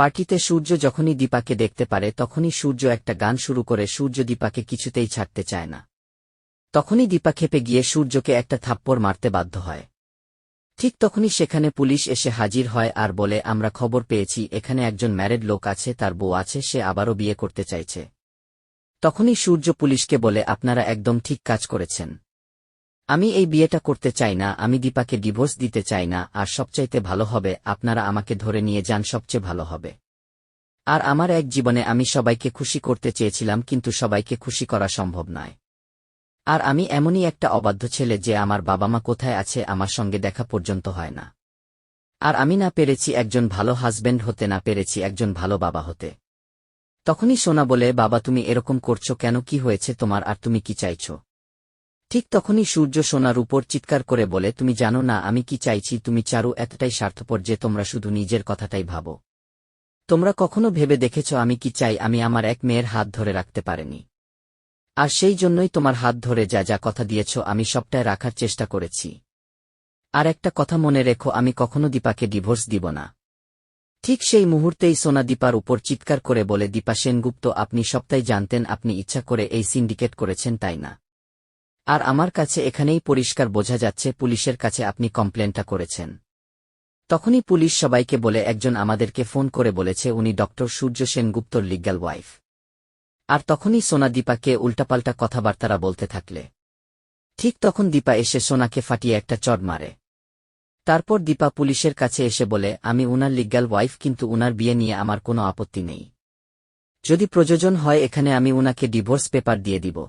পার্টিতে সূর্য যখনই দীপাকে দেখতে পারে, তখনই সূর্য একটা গান শুরু করে, সূর্য দীপাকে কিছুতেই ছাড়তে চায় না। তখনই দীপা খেপে গিয়ে সূর্যকে একটা থাপ্পড় মারতে বাধ্য হয়। ঠিক তখনই সেখানে পুলিশ এসে হাজির হয় আর বলে, আমরা খবর পেয়েছি, এখানে একজন ম্যারেড লোক আছে, তার বউ আছে, সে আবারও বিয়ে করতে চাইছে। তখনই সূর্য পুলিশকে বলে, আপনারা একদম ঠিক কাজ করেছেন। আমি এই বিয়েটা করতে চাই না, আমি দীপাকে ডিভোর্স দিতে চাই না, আর সবচাইতে ভালো হবে, আপনারা আমাকে ধরে নিয়ে যান, সবচেয়ে ভালো হবে। আর আমার এক জীবনে আমি সবাইকে খুশি করতে চেয়েছিলাম, কিন্তু সবাইকে খুশি করা সম্ভব নয়। আর আমি এমনই একটা অবাধ্য ছেলে যে আমার বাবা মা কোথায় আছে, আমার সঙ্গে দেখা পর্যন্ত হয় না। আর আমি না পেরেছি একজন ভালো হাজবেন্ড হতে, না পেরেছি একজন ভালো বাবা হতে। তখনই সোনা বলে, বাবা, তুমি এরকম করছ কেন? কি হয়েছে তোমার? আর তুমি কি চাইছো? ঠিক তখনই সূর্য সোনার উপর চিৎকার করে বলে, তুমি জানো না, আমি কি চাইছি? তুমি চারু এতটাই স্বার্থপর যে তোমরা শুধু নিজের কথাটাই ভাবো। তোমরা কখনো ভেবে দেখেছ আমি কি চাই? আমি আমার এক মেয়ের হাত ধরে রাখতে পারিনি। আর সেই জন্যই তোমার হাত ধরে যা যা কথা দিয়েছ, আমি সবটাই রাখার চেষ্টা করেছি। আর একটা কথা মনে রেখো, আমি কখনো দীপাকে ডিভোর্স দিব না। ঠিক সেই মুহূর্তেই সোনা দীপার উপর চিৎকার করে বলে, দীপা সেনগুপ্ত, আপনি সবটাই জানতেন, আপনি ইচ্ছা করে এই সিন্ডিকেট করেছেন, তাই না? আর আমার কাছে এখানেই পরিষ্কার বোঝা যাচ্ছে পুলিশের কাছে আপনি কমপ্লেনটা করেছেন। তখনই পুলিশ সবাইকে বলে, একজন আমাদেরকে ফোন করে বলেছে, উনি ডক্টর সূর্য সেনগুপ্তর লিগ্যাল ওয়াইফ। আর তখনই সোনা দীপাকে উল্টাপাল্টা কথাবার্তারা বলতে থাকলে। ঠিক তখন দীপা এসে সোনাকে ফাটিয়ে একটা চড় মারে। তারপর দীপা পুলিশের কাছে এসে বলে, আমি উনার লিগ্যাল ওয়াইফ, কিন্তু উনার বিয়ে নিয়ে আমার কোনো আপত্তি নেই। যদি প্রয়োজন হয়, এখানে আমি উনাকে ডিভোর্স পেপার দিয়ে দিব।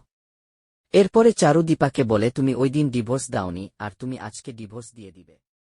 এরপরে চারু দীপাকে বলে, তুমি ওই দিন ডিভোর্স দাওনি, আর তুমি আজকে ডিভোর্স দিয়ে দিবে।